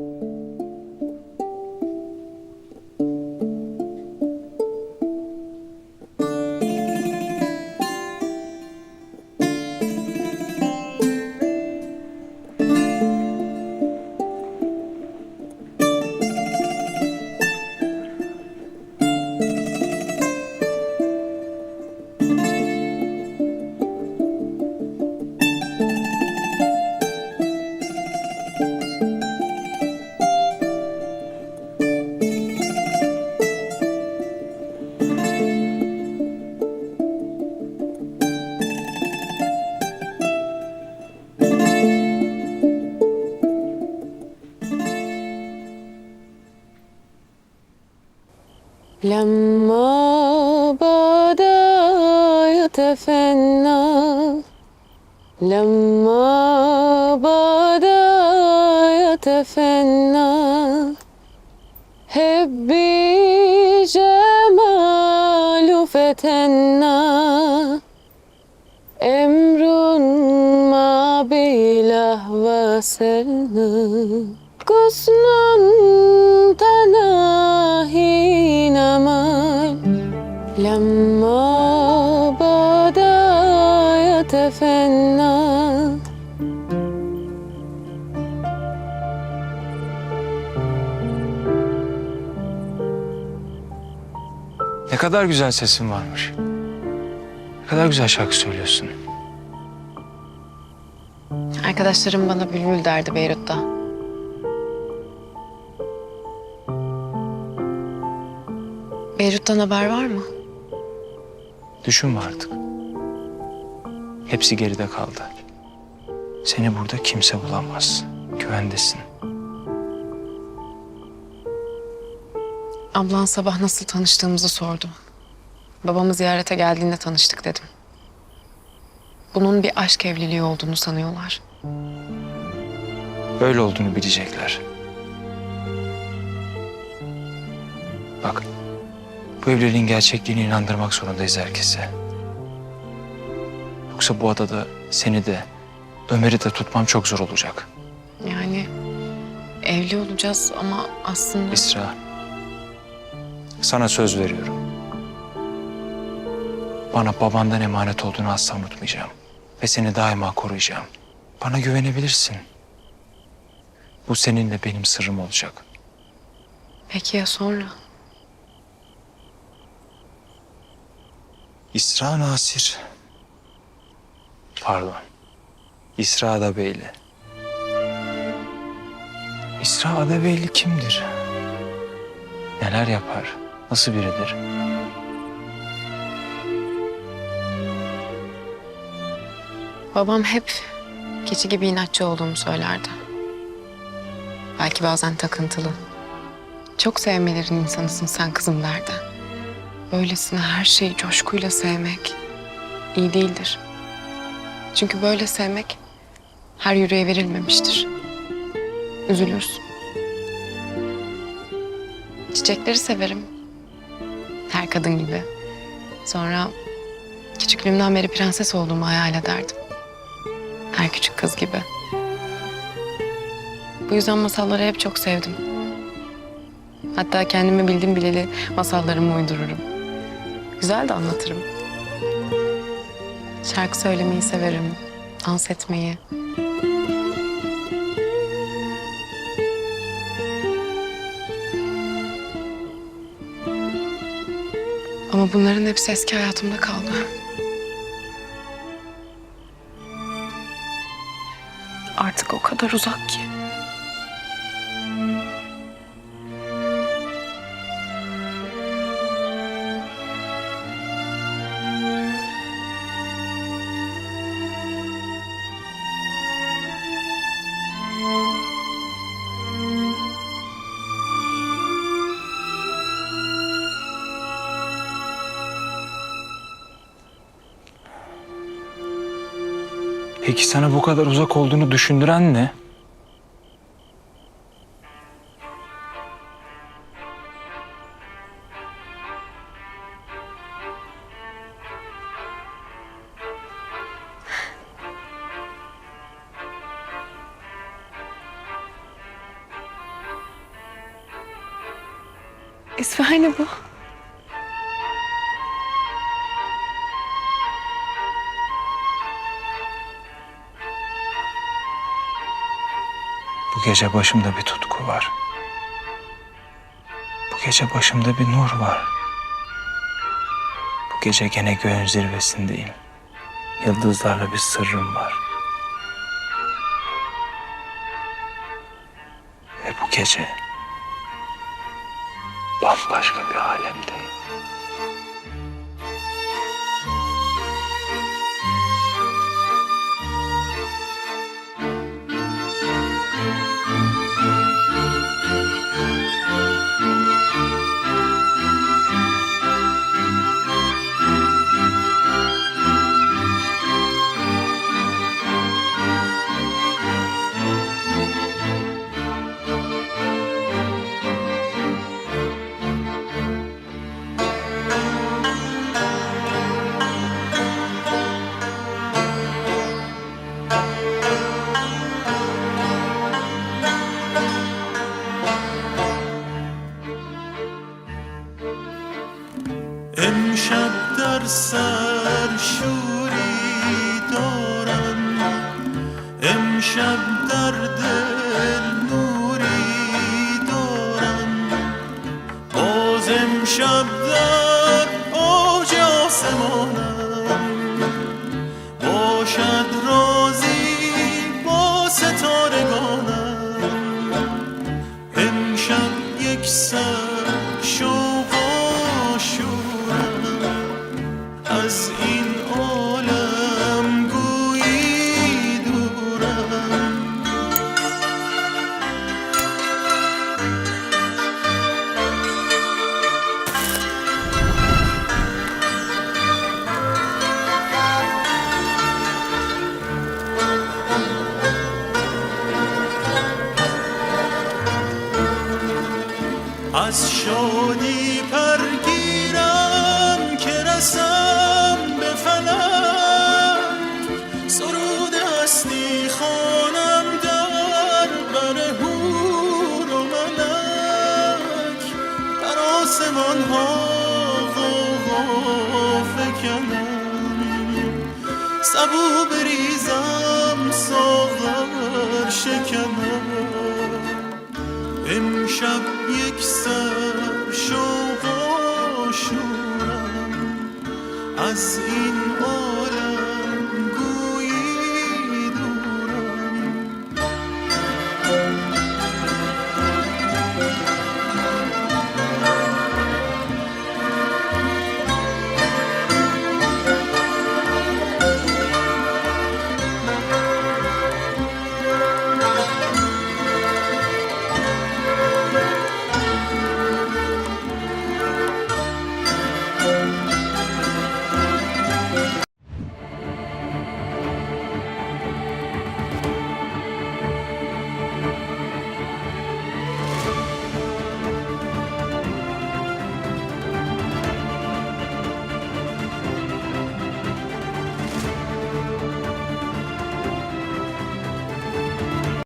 you لما بدا يتفنى لما بدا يتفنى هبي جمال فتنا أمر ما بلهوى سلنا حسن تناهي نمل لما بدا يتفنى Ne kadar güzel sesin varmış. Ne kadar güzel şarkı söylüyorsun. Arkadaşlarım bana bülbül derdi Beyrut'ta. Beyrut'tan haber var mı? Düşünme artık. Hepsi geride kaldı. Seni burada kimse bulamaz. Güvendesin. Ablan sabah nasıl tanıştığımızı sordu. Babamı ziyarete geldiğinde tanıştık dedim. Bunun bir aşk evliliği olduğunu sanıyorlar. Böyle olduğunu bilecekler. Bak, bu evliliğin gerçekliğine inandırmak zorundayız herkese. Yoksa bu adada seni de, Ömer'i de tutmam çok zor olacak. Yani evli olacağız ama aslında... İsra, sana söz veriyorum. Bana babandan emanet olduğunu asla unutmayacağım. Ve seni daima koruyacağım. Bana güvenebilirsin. Bu seninle benim sırrım olacak. Peki ya sonra? İsra Nasir. Pardon. İsra Adabeyli. İsra Adabeyli kimdir? Neler yapar? Nasıl biridir? Babam hep keçi gibi inatçı olduğumu söylerdi. Belki bazen takıntılı. Çok sevmelerin insanısın sen kızım derdi. Böylesine her şeyi coşkuyla sevmek iyi değildir. Çünkü böyle sevmek her yüreğe verilmemiştir. Üzülürsün. Çiçekleri severim. Her kadın gibi. Sonra küçüklüğümden beri prenses olduğumu hayal ederdim. Her küçük kız gibi. Bu yüzden masalları hep çok sevdim. Hatta kendimi bildim bileli masallarımı uydururum. Güzel de anlatırım. Şarkı söylemeyi severim. Dans etmeyi. Ama bunların hepsi eski hayatımda kaldı. Artık o kadar uzak ki. Peki sana bu kadar uzak olduğunu düşündüren ne? İsfahan'ı bu. Bu gece başımda bir tutku var. Bu gece başımda bir nur var. Bu gece gene göğün zirvesindeyim. Yıldızlarla bir sırrım var. Ve bu gece bambaşka bir alemdeyim. امشب در سر شوری دارم. امشب در دل نوری دارم. باز امشب در اوج آسمانم. سبو بریزم ساغر شکنم. امشب یک سر شوق و شورم. از این عالم